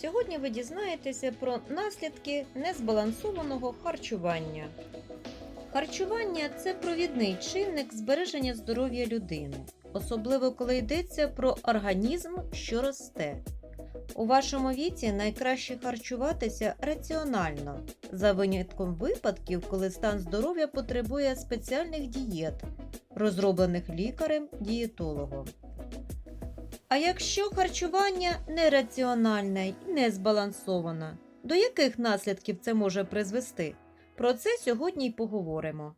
Сьогодні ви дізнаєтеся про наслідки незбалансованого харчування. Харчування це провідний чинник збереження здоров'я людини, особливо коли йдеться про організм, що росте. У вашому віці найкраще харчуватися раціонально, за винятком випадків, коли стан здоров'я потребує спеціальних дієт, розроблених лікарем-дієтологом. А якщо харчування нераціональне і незбалансоване, до яких наслідків це може призвести? Про це сьогодні й поговоримо.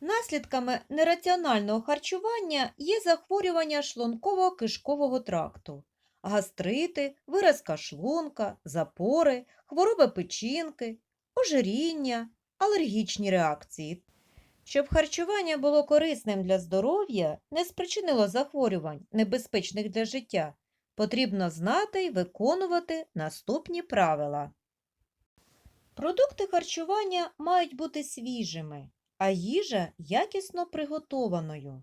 Наслідками нераціонального харчування є захворювання шлунково-кишкового тракту, гастрити, виразка шлунка, запори, хвороби печінки, ожиріння, алергічні реакції. Щоб харчування було корисним для здоров'я, не спричинило захворювань, небезпечних для життя, потрібно знати й виконувати наступні правила. Продукти харчування мають бути свіжими, а їжа якісно приготованою.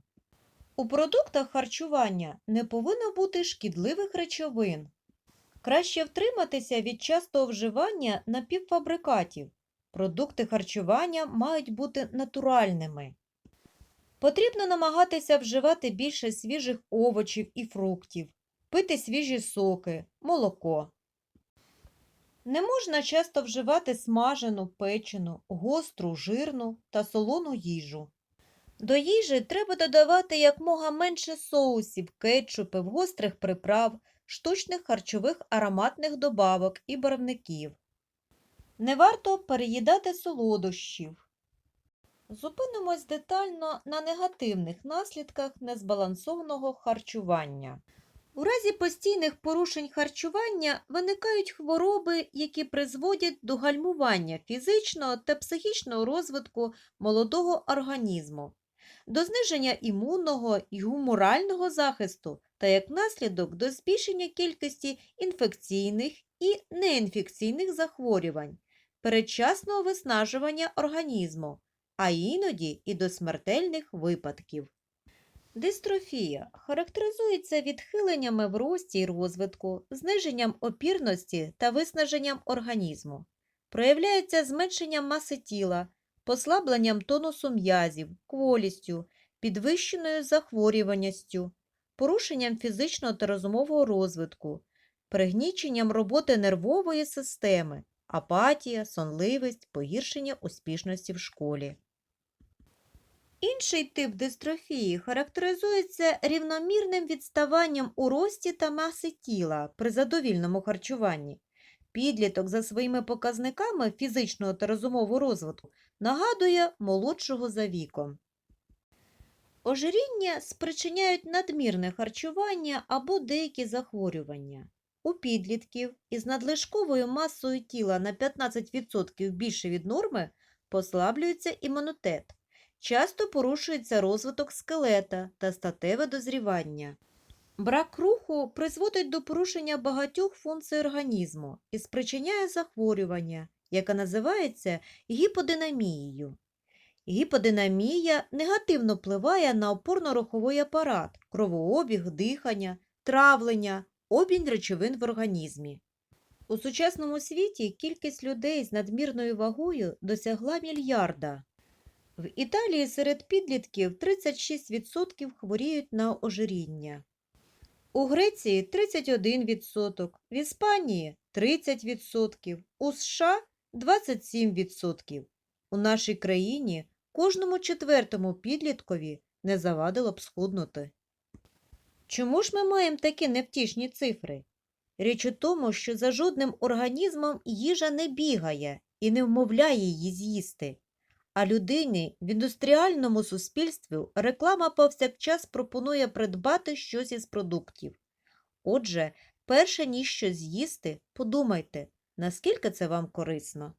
У продуктах харчування не повинно бути шкідливих речовин. Краще втриматися від частого вживання напівфабрикатів. Продукти харчування мають бути натуральними. Потрібно намагатися вживати більше свіжих овочів і фруктів, пити свіжі соки, молоко. Не можна часто вживати смажену, печену, гостру, жирну та солону їжу. До їжі треба додавати якмога менше соусів, кетчупів, гострих приправ, штучних харчових ароматних добавок і барвників. Не варто переїдати солодощів. Зупинимось детально на негативних наслідках незбалансованого харчування. У разі постійних порушень харчування виникають хвороби, які призводять до гальмування фізичного та психічного розвитку молодого організму, до зниження імунного і гуморального захисту та як наслідок до збільшення кількості інфекційних і неінфекційних захворювань, передчасного виснажування організму, а іноді і до смертельних випадків. Дистрофія характеризується відхиленнями в рості й розвитку, зниженням опірності та виснаженням організму, проявляється зменшенням маси тіла, послабленням тонусу м'язів, кволістю, підвищеною захворюваністю, порушенням фізичного та розумового розвитку, пригніченням роботи нервової системи, апатія, сонливість, погіршення успішності в школі. Інший тип дистрофії характеризується рівномірним відставанням у рості та маси тіла при задовільному харчуванні. Підліток за своїми показниками фізичного та розумового розвитку нагадує молодшого за віком. Ожиріння спричиняють надмірне харчування або деякі захворювання. У підлітків із надлишковою масою тіла на 15% більше від норми послаблюється імунітет. Часто порушується розвиток скелета та статеве дозрівання. Брак руху призводить до порушення багатьох функцій організму і спричиняє захворювання, яке називається гіподинамією. Гіподинамія негативно впливає на опорно-руховий апарат, кровообіг, дихання, травлення, обмін речовин в організмі. У сучасному світі кількість людей з надмірною вагою досягла мільярда. В Італії серед підлітків 36% хворіють на ожиріння. У Греції 31%, в Іспанії 30%, у США 27%. У нашій країні кожному четвертому підліткові не завадило б схуднути. Чому ж ми маємо такі невтішні цифри? Річ у тому, що за жодним організмом їжа не бігає і не вмовляє її з'їсти. А людині в індустріальному суспільстві реклама повсякчас пропонує придбати щось із продуктів. Отже, перше ніж щось з'їсти, подумайте, наскільки це вам корисно.